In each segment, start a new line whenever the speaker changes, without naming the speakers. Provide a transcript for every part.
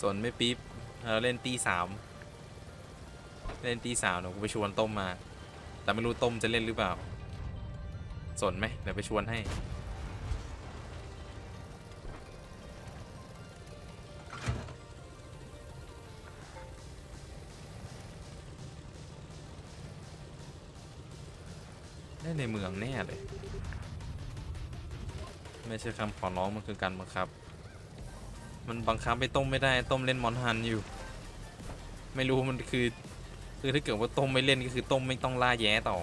สนไม่ปี๊บเราเล่นตีสามเล่นตีสามเดี๋ยวกูไปชวนต้มมา แต่ไม่รู้ต้มจะเล่นหรือเปล่า สนไหมเดี๋ยวไปชวนให้เล่นในเมืองแน่เลย ไม่ใช่คำขอร้องมันคือการบังคับ มันบังคับไปต้มไม่ได้ต้มเล่นมอนฮันอยู่ ไม่รู้มันคือ คือถ้าเกิดว่าต้มไม่เล่นก็คือต้มไม่ต้องล่าแย้ต่อ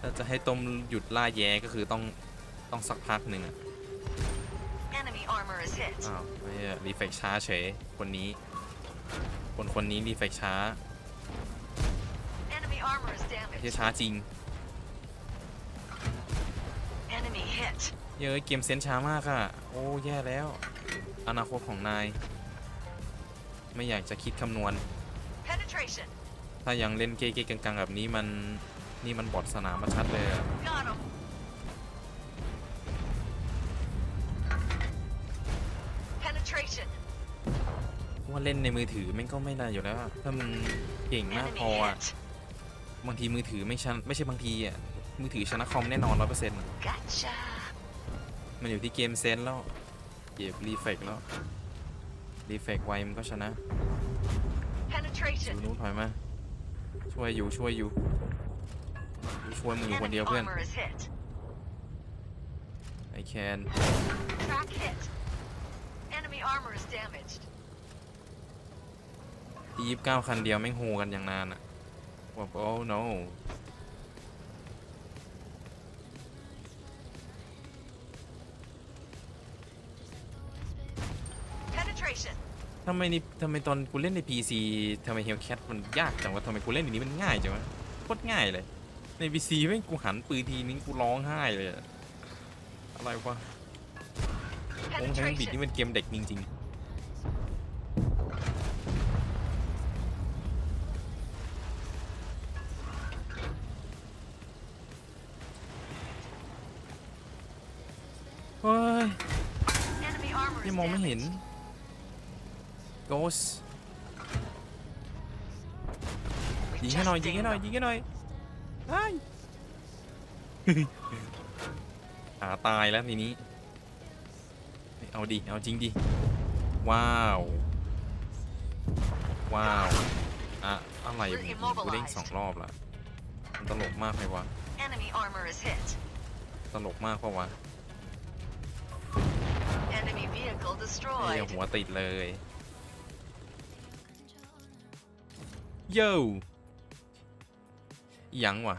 ถ้าจะให้ต้มหยุดล่าแย้ก็คือต้องต้องสักพักหนึ่งอะ
Enemy armor is hit.
อ้าวไม่รีเฟกช้าเฉยคนนี้ คนคนนี้รีเฟกช้า
Enemy armor is
ไม่ใช่
damaged.
ช้าจริง
Enemy hit.
เยอะเกมเซนส์ช้ามากอะโอ้แย่แล้ว อนาคตของนาย ไม่อยากจะคิดคำนวณ
Penetration.
ถ้ายังเล่นเก๊ๆกังๆแบบนี้มันนี่มันบอดสนามมาชัดเลยอะ
Got him. Penetration.
ว่าเล่นในมือถือแม่งก็ไม่ได้อยู่แล้วอะถ้ามึงเก่งมาก
Enemy
พออะ
hit.
บางทีมือถือไม่ชนะไม่ใช่บางทีอะมือถือชนะคอมแน่นอนร้อยเปอร์เซ็นต์
Gotcha.
มันอยู่ที่เกมเซนส์แล้วเก็บรีเฟกแล้วรีเฟกไวมันก็ชนะดู
Penetration.
นู้นถอยมาช่วยอยู่ช่วยอยู่กูช่วยมึงอยู่คน
Enemy
เดียวเพื่อน
armor is hit.
ไอแคน
Track hit. Enemy armor is damaged.
ที่ยี่สิบเก้าคันเดียวแม่งโฮกันอย่างนานอะ ว่าโอ้ no
Penetration.
ทำไมนี่ทำไมตอนกูเล่นใน PC ทำไมเฮลแคทมันยากจังวะทำไมกูเล่นในนี้มันง่ายจังวะโคตรง่ายเลย ใน PC แม่งกูหันปืนทีนึงกูร้องไห้เลยอะอะไรวะวงแฮงบิด
Penetration.
นี่เป็นเกมเด็กจริงๆ เฮ้ย
Enemy armor
ยั
is
งมองไม่เห็น
damaged.
Ghost ยิงให้หน่อยยิงให้หน่อยยิงให้หน่อยไอ้หาตายแล้วทีนี้ เอาดิ เอาจริงดิ ว้าว ว้าว อะอะไรกูเด้งสองรอบละมันตลกมากเลยวะ
Enemy armor is hit.
ตลกมากเพราะวะ
Enemy vehicle
ไอ้
destroyed.
หัวติดเลย โย่อิหยังวะ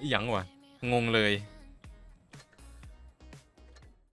อิหยังวะ งงเลย